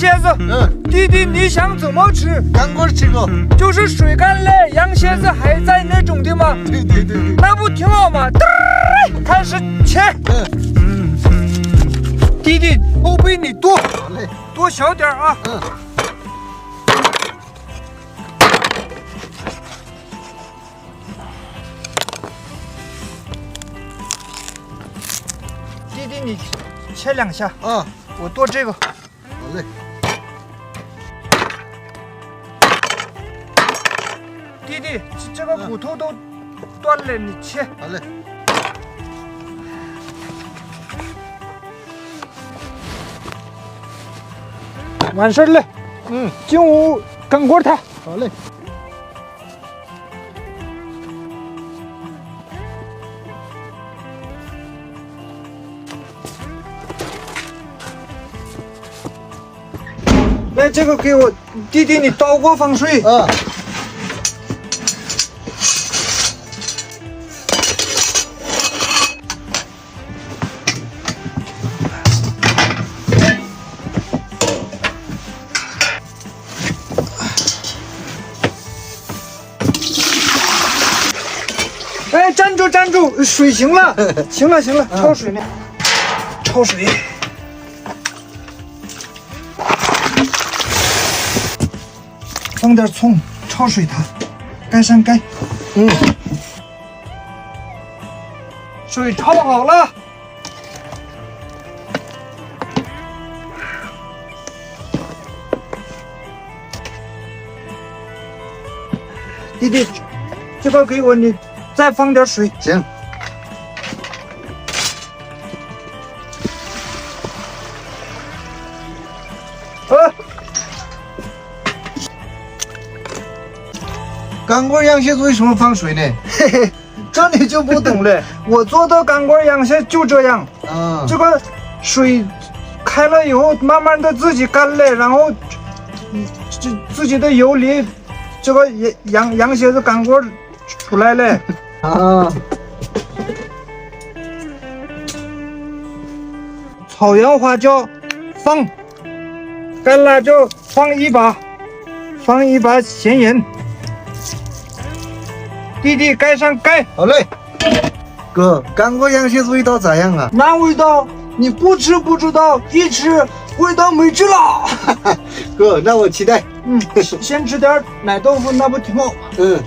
蝎子，嗯，弟弟你想怎么吃？干锅吃过。就是水干了，羊蝎子还在那种的吗？对对对对。那不挺好吗？嘚儿开始切。嗯，弟弟后背你剁，好嘞。剁小点啊。嗯。弟弟你切两下，啊，我剁这个。好嘞。弟弟，这个骨头都断了，你切。好嘞。完事儿了。嗯，进屋干锅它。好嘞。来，这个给我弟弟，你倒锅放水。啊。哎，站住站住，水行了，行了行了，焯水呢，焯水。放点葱，焯水它，盖上盖。嗯。水焯好了。弟弟，这包给我，你再放点水。行。啊，干锅羊蝎子为什么放水呢？嘿嘿，这你就不懂了。我做的干锅羊蝎就这样，啊，这个水开了以后，慢慢的自己干了，然后嗯这自己的油离这个羊羊羊蝎子干锅出来了。啊，草原花椒放，干辣椒放一把，放一把咸盐。弟弟盖上盖，好嘞。哥，干锅羊蝎子味道咋样啊？那味道你不吃不知道，一吃味道没治了。哥，那我期待。嗯，先吃点奶豆腐，那不挺好吗？嗯。